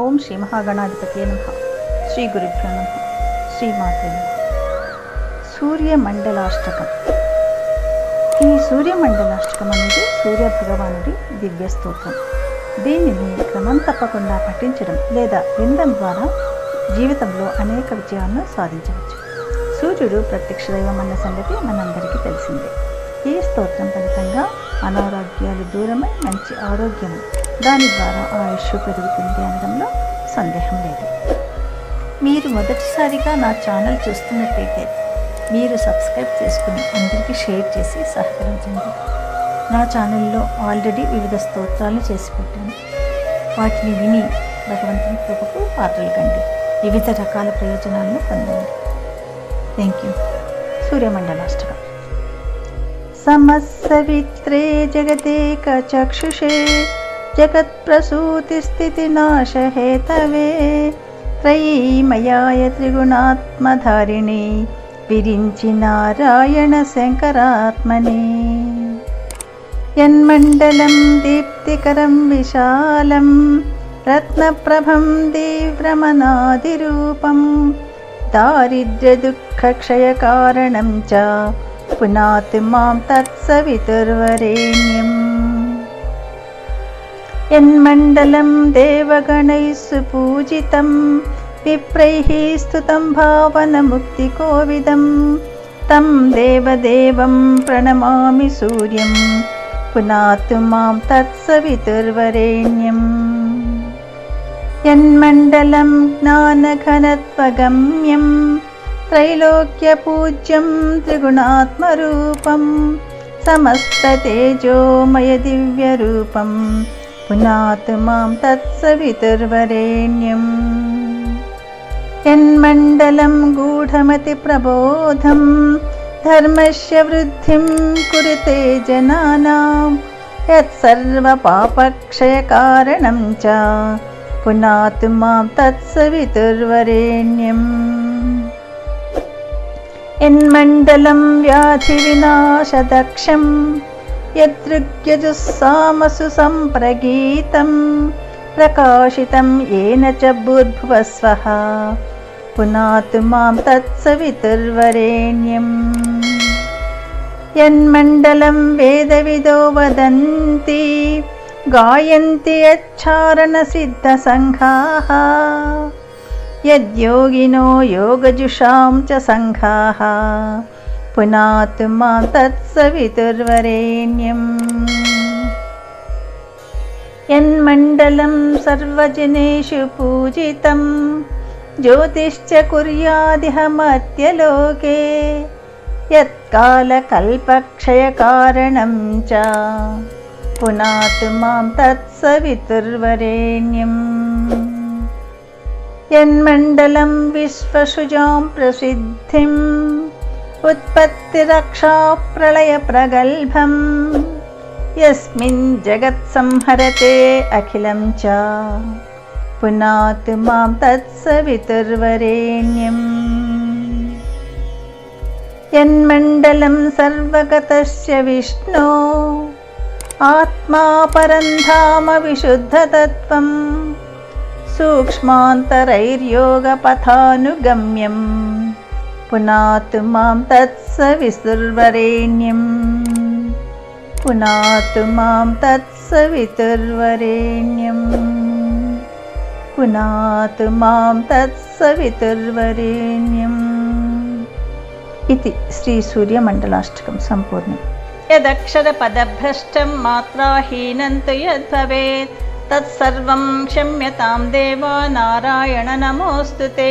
ఓం శ్రీ మహాగణాధిపతి నమ. శ్రీ గురుభ్యో నమ. శ్రీమాతే నమ. సూర్యమండలాష్టకం. ఈ సూర్యమండలాష్టకం అనేది సూర్య భగవానుడి దివ్య స్తోత్రం. దీనిని క్రమం తప్పకుండా పఠించడం లేదా వినడం ద్వారా జీవితంలో అనేక విజయాలను సాధించవచ్చు. సూర్యుడు ప్రత్యక్ష దైవం అన్న సంగతి మనందరికీ తెలిసిందే. ఈ స్తోత్రం ఫలితంగా అనారోగ్యాలు దూరమై మంచి ఆరోగ్యం దాని ద్వారా ఆయుష్ పెరుగుతుంది అనడంలో సందేహం లేదు. మీరు మొదటిసారిగా నా ఛానల్ చూస్తున్నట్టయితే మీరు సబ్స్క్రైబ్ చేసుకుని అందరికీ షేర్ చేసి సహకరించండి. నా ఛానల్లో ఆల్రెడీ వివిధ స్తోత్రాలు చేసి పెట్టాను. వాటిని విని భగవంతుని కృపకు పాత్రలు కండి. వివిధ రకాల ప్రయోజనాలను పొందండి. Thank you. సూర్యమండలాష్టకం. సమస్సవిత్రే జగదేకచక్షుషే जगत्प्रसूतिस्थितिनाशहेतवे त्रयी मयाय त्रिगुणात्मधारिणी विरिञ्चि नारायणशङ्करात्मने। यन्मण्डलं दीप्तिकरं विशालं रत्नप्रभं तीव्रमनादिरूपं दारिद्र्यदुःखक्षयकारणं च पुनातु मां तत्सवितुर्वरेण्यम्। यन्मण्डलं देवगणैः पूजितं विप्रैः स्तुतं भावनमुक्तिकोविदं तं देवदेवं प्रणमामि सूर्यं पुनातु मां तत्सवितुर्वरेण्यम् यन्मण्डलं ज्ञानघनत्वगम्यं त्रैलोक्यपूज्यं त्रिगुणात्मरूपं समस्ततेजोमयदिव्यरूपम् पुनातु मां तत्सवितुर्वरेण्यम्। यन्मण्डलं गूढमतिप्रबोधं धर्मस्य वृद्धिं कुरुते जनानां यत्सर्वपापक्षयकारणं च। पुनातु मां तत्सवितुर्वरेण्यम्। यन्मण्डलं व्याधिविनाशदक्षं यदृग्यजुस्सामसु सम्प्रगीतं प्रकाशितं येन च भूर्भुवस्वः पुनातु मां तत्सवितुर्वरेण्यम्। यन्मण्डलं वेदविदो वदन्ति गायन्ति यच्चारणसिद्धसङ्घाः यद्योगिनो योगजुषां च सङ्घाः पुनातु मां तत्सवितुर्वरेण्यम्। यन्मण्डलं सर्वजनेषु पूजितं ज्योतिश्च कुर्यादिहमत्यलोके यत्कालकल्पक्षयकारणं च पुनातु मां तत्सवितुर्वरेण्यम्। यन्मण्डलं विश्वसुजां प्रसिद्धिम् उत्पत्तिरक्षाप्रलयप्रगल्भं यस्मिन् जगत्संहरते अखिलं च। पुनातु मां तत्सवितुर्वरेण्यम्। यन्मण्डलं सर्वगतस्य विष्णो। आत्मा परन्धाम विशुद्धतत्त्वम् सूक्ष्मान्तरैर्योगपथानुगम्यं तत्सवितुर्वरेण्यम् इति श्रीसूर्यमण्डलाष्टकं सम्पूर्णम्। यदक्षरपदभ्रष्टं मात्राहीनं तु यद्भवेत् तत्सर्वं क्षम्यतां देव नारायण नमोऽस्तु ते